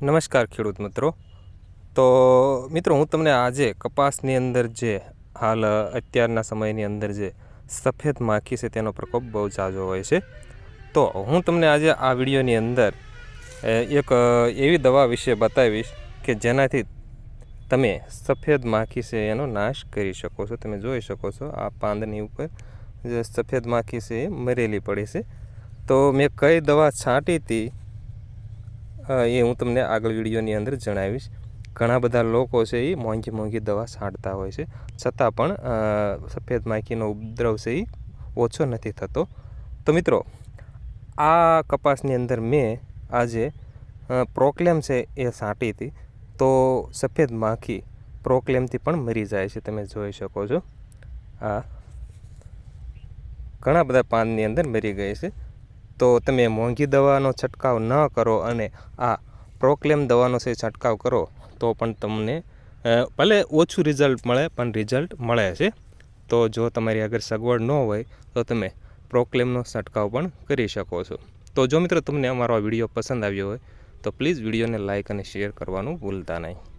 નમસ્કાર ખેડૂત મિત્રો. તો મિત્રો હું તમને આજે કપાસની અંદર જે હાલ અત્યારના સમયની અંદર જે સફેદ માખી છે તેનો પ્રકોપ બહુ ઝાઝો હોય છે. તો હું તમને આજે આ વિડીયોની અંદર એક એવી દવા વિશે બતાવીશ કે જેનાથી તમે સફેદ માખી છે એનો નાશ કરી શકો છો. તમે જોઈ શકો છો આ પાંદની ઉપર જે સફેદ માખી છે એ મરેલી પડી છે. તો મેં કઈ દવા છાંટી હતી એ હું તમને આગળ વિડીયોની અંદર જણાવીશ. ઘણા બધા લોકો છે એ મોંઘી મોંઘી દવા છાંટતા હોય છે. છતાં પણ સફેદ માખીનો ઉપદ્રવ છે એ ઓછો નથી થતો. તો મિત્રો, આ કપાસની અંદર મેં આજે પ્રોક્લેમ છે એ છાંટી હતી. તો સફેદ માખી પ્રોક્લેમથી પણ મરી જાય છે, તમે જોઈ શકો છો. આ ઘણા બધા પાનની અંદર મરી ગઈ છે. તો તમે મોંઘી દવાનો છંટકાવ ન કરો અને આ પ્રોક્લેમ દવાનો છે છંટકાવ કરો, તો પણ તમને ભલે ઓછું રિઝલ્ટ મળે, પણ રિઝલ્ટ મળે છે. તો જો તમારી આગળ સગવડ ન હોય, તો તમે પ્રોક્લેમનો છંટકાવ પણ કરી શકો છો. તો જો મિત્રો તમને અમારો આ વીડિયો પસંદ આવ્યો હોય, તો પ્લીઝ વિડીયોને લાઇક અને શેર કરવાનું ભૂલતા નહીં.